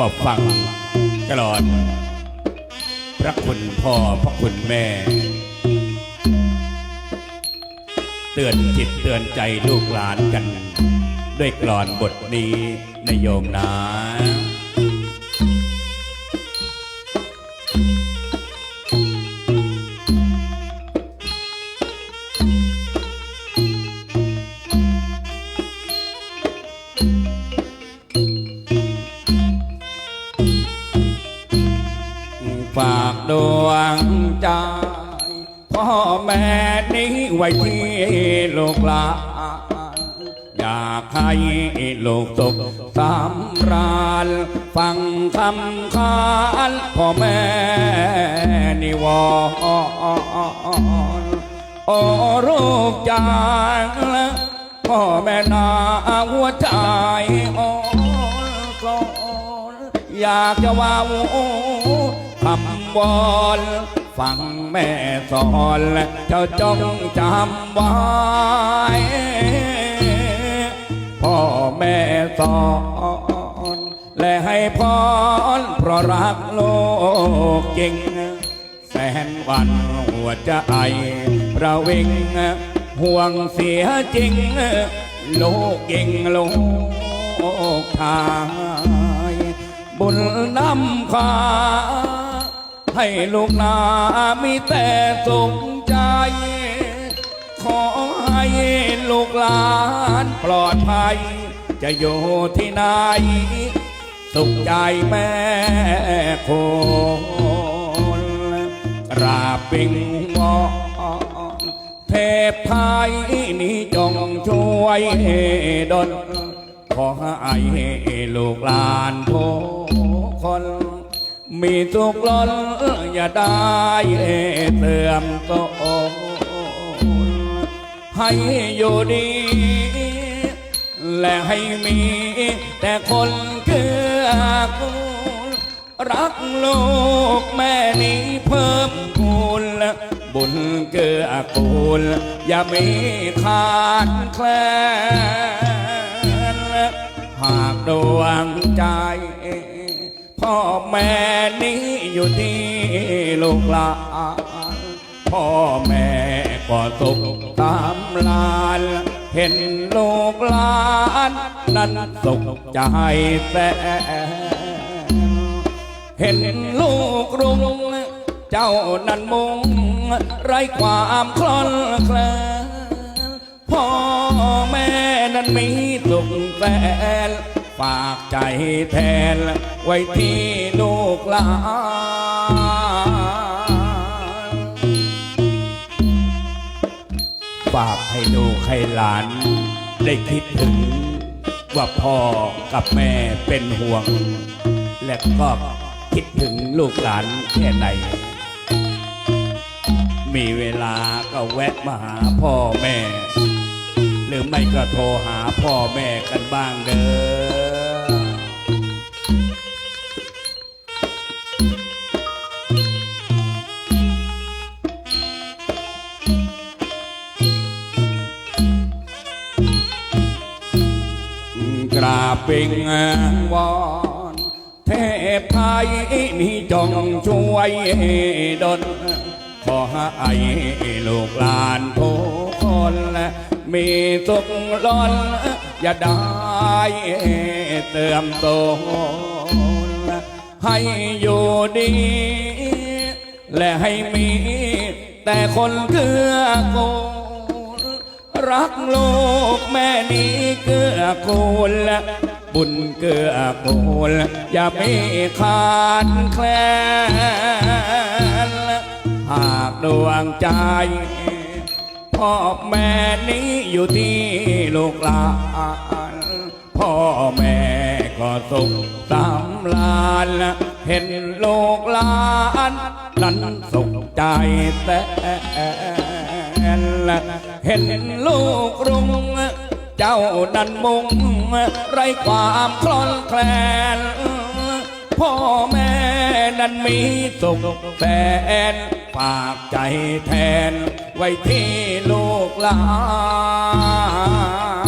บอกฟังตลอด พระคุณพ่อพระคุณแม่ เตือนจิตเตือนใจลูกหลานกัน ด้วยกลอนบทนี้นโยมนะ ดวงใจพ่อแม่นี้ไว้ที่ลูกหลานอยากให้ลูกสุขสำราญฟังคำขานพ่อแม่นิวรณ์โอ้ลูกจางพ่อแม่นาหัวใจอ่อนอนอยากจะว่า คำวอนฟังแม่สอนเจ้าจงจำไว้พ่อแม่สอนและให้พรเพราะรักโลกจริง แสนวันหัวใจประวิง ห่วงเสียจริง โลกยิงโลกทายบุญนำพา ให้ลูกนามีแต่สุขใจ ขอให้ลูกหลานปลอดภัย จะอยู่ที่ไหน สุขใจแม่คนราบปิงวอนเทพไทยนี้จงช่วยดลขอให้ลูกหลานทุกคน มีสุขล้นอย่าได้เสื่อมโทนให้อยู่ดี และให้มี แต่คนเกื้อกูลรักลูกแม่นี้เพิ่มคูณบุญเกื้อกูล อย่ามีขาดแคลนหากดวงใจ พ่อแม่นี้อยู่ที่ลูกหลานพ่อแม่ก็สุขตามลาน เห็นลูกหลานนั้นสุขใจแสเห็นลูกรุงเจ้านั้นมุงไรความคลอนแคลนพ่อแม่นั้นมีสุขแสน ฝากใจแทนไว้ที่ลูกหลานฝากให้ลูกให้หลาน ได้คิดถึง ว่าพ่อกับแม่เป็นห่วง และก็คิดถึงลูกหลานแค่ไหน มีเวลาก็แวะมาหาพ่อแม่ หรือไม่ก็โทรหาพ่อแม่กันบ้างเด้อ ปิงวอนเทพไทยนี่จงช่วยดลขอให้ลูกหลานทุกคนมีสุขล้นอย่าได้เติมโตนให้อยู่ดี และให้มี แต่คนเกื้อกูลรักลูกแม่นี้เกื้อกูล บุญเกื้อกูลอย่ามีขาดแคลนหากดวงใจพ่อแม่นี้อยู่ที่ลูกหลานพ่อแม่ก็สุขตามลานเห็นลูกหลานนั้นสุขใจแต่เห็นลูกรุงเจ้านั้นมุ่ง ไรความคลอนแคลน พ่อแม่นั้นมีสุขแฟนฝากใจแทนไว้ที่ลูกหลาน